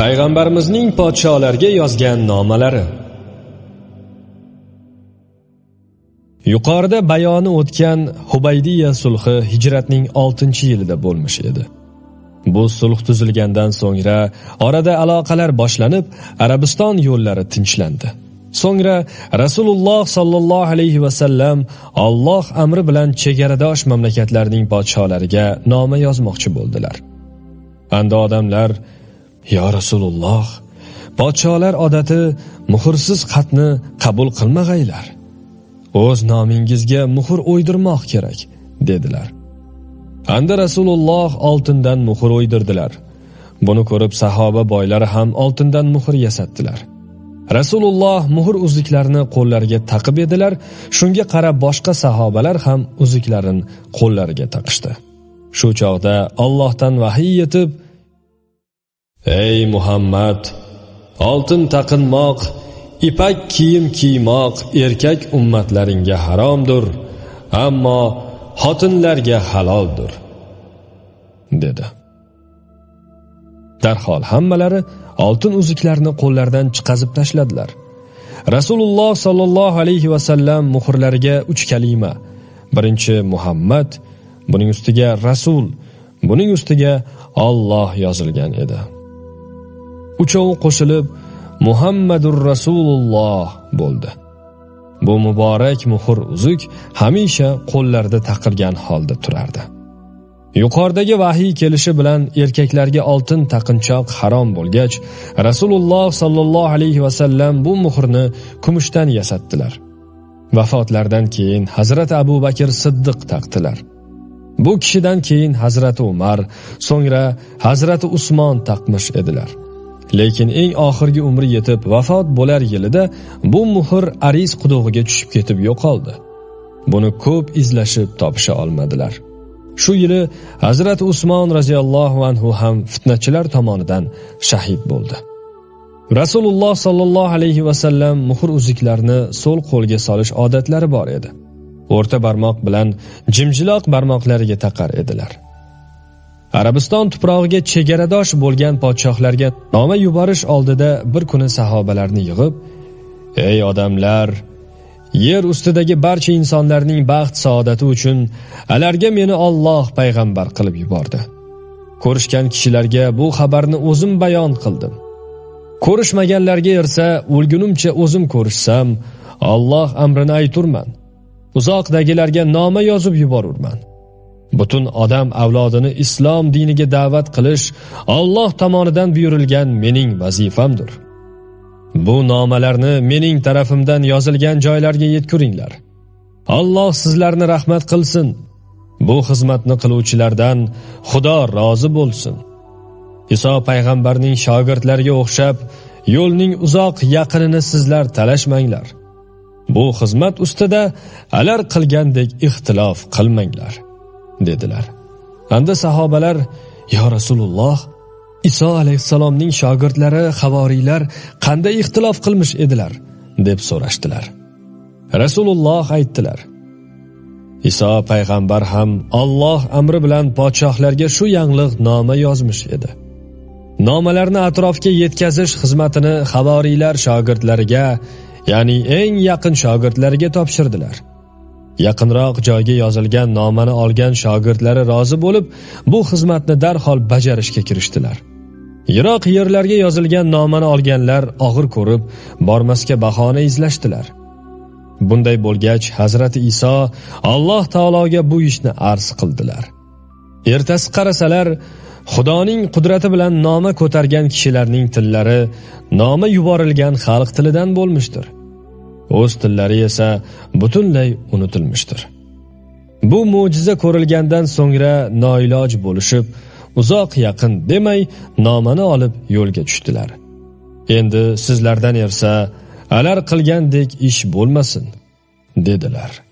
payg'ambarimizning podsholarga yozgan nomalari. Yuqorida bayoni o'tgan hubaydiya sulhi hijratning 6 yilida bo'lmish edi. Bu sulh tuzilgandan so'ngra orada aloqalar boshlanib arabiston yo'llari tinchlandi. So'ngra rasululloh sollallohu alayhi vasallam Alloh amri bilan chegaradosh mamlakatlarning podsholariga noma yozmoqchi bo'ldilar. Anda odamlar yo rasululloh podsholar odati muhrsiz xatni qabul qilmag'aylar. O'z nomingizga muhr o'ydirmoq kerak dedilar. Anda rasululloh oltindan muhr o'ydirdilar. Buni ko'rib sahoba boylari ham oltindan muhr yasatdilar. Rasululloh muhr uzuklarni qo'llariga taqib edilar. Shunga qarab boshqa sahobalar ham uzuklarini qo'llariga taqishdi. Shu chog'da Allohdan vahiy yetib ey muhammad oltin taqinmoq ipak kiyim kiymoq erkak ummatlaringga haromdir ammo xotinlarga haloldir dedi. Darhol hammalari oltin uzuklarni qo'llaridan chiqazib tashladilar. Rasululloh sollallohu alayhi vasallam muhrlariga uch kalima birinchi muhammad buning ustiga rasul buning ustiga Alloh yozilgan edi. Uchovi qo'shilib muhammadur rasululloh bo'ldi. Bu muborak muhr uzuk hamisha qo'llarida taqilgan holda turardi. Yuqoridagi vahiy kelishi bilan erkaklarga oltin taqinchoq harom bo'lgach rasululloh sollallohu alayhi vasallam bu muhrni kumushdan yasatdilar. Vafotlaridan keyin hazrati abu bakr siddiq taqdilar. Bu kishidan keyin hazrati umar so'ngra hazrati usmon taqmish edilar. Lekin eng oxirgi umri yetib vafot bo'lar yilida bu muhr Aris qudug'iga tushib ketib yo'qoldi. Buni ko'p izlashib topisha olmadilar. Shu yili Hazrat Usmon roziyallohu anhu ham fitnachilar tomonidan shahid bo'ldi. Rasululloh sollallohu alayhi va sallam muhr uzuklarini so'l qo'lga solish odatlari bor edi. O'rta barmoq bilan jimjiloq barmoqlariga taqar edilar. Arabiston tuprog'iga chegaradosh bo'lgan podshohlarga noma yuborish oldida bir kuni sahobalarni yig'ib, "Ey odamlar, yer ustidagi barcha insonlarning baxt saodati uchun alarga meni Alloh payg'ambar qilib yubordi. Ko'rishgan kishilarga bu xabarni o'zim bayon qildim. Ko'rishmaganlarga esa o'lgunimcha o'zim ko'rishsam, Alloh amrini ayturman. Uzoqdagilarga noma yozib yuborurman." Butun odam avlodini islom diniga da'vat qilish Alloh tomonidan buyurilgan mening vazifamdir. Bu nomalarni mening tarafimdan yozilgan joylarga yetkuringlar. Alloh sizlarni rahmat qilsin. Bu xizmatni qiluvchilardan Xudo rozi bo'lsin. Iso payg'ambarning shogirdlariga o'xshab yo'lning uzoq yaqinini sizlar talashmanglar. Bu xizmat ustida alar qilgandek ixtilof qilmanglar. Dedilar. Anda sahobalar "Ya Rasululloh, Iso alayhisalomning shogirdlari, havoriylar qanday ixtilof qilmish edilar?" deb so'rashdilar. Rasululloh aytdilar: Iso payg'ambar ham Alloh amri bilan podshohlarga shu yangliq noma yozmish edi. Nomalarni atrofga yetkazish xizmatini havoriylar shogirdlariga, ya'ni eng yaqin shogirdlariga topshirdilar. Yaqinroq joyga yozilgan nomani olgan shogirdlari rozi bo'lib, bu xizmatni darhol bajarishga kirishdilar. Yiroq yerlarga yozilgan nomani olganlar og'ir ko'rib, bormasga bahona izlashdilar. Bunday bo'lgach, Hazrati Iso Alloh taologa bu ishni arz qildilar. Ertasi qarasalar, Xudoning qudrati bilan noma ko'targan kishilarning tillari noma yuborilgan xalq tilidan bo'lmishdir. O'z tillari esa butunlay unutilmishdir. Bu mo'jiza ko'rilgandan so'ngra noiloj bo'lishib, uzoq yaqin demay nomani olib yo'lga tushdilar. Endi sizlardan ersa alar qilgandek ish bo'lmasin, dedilar.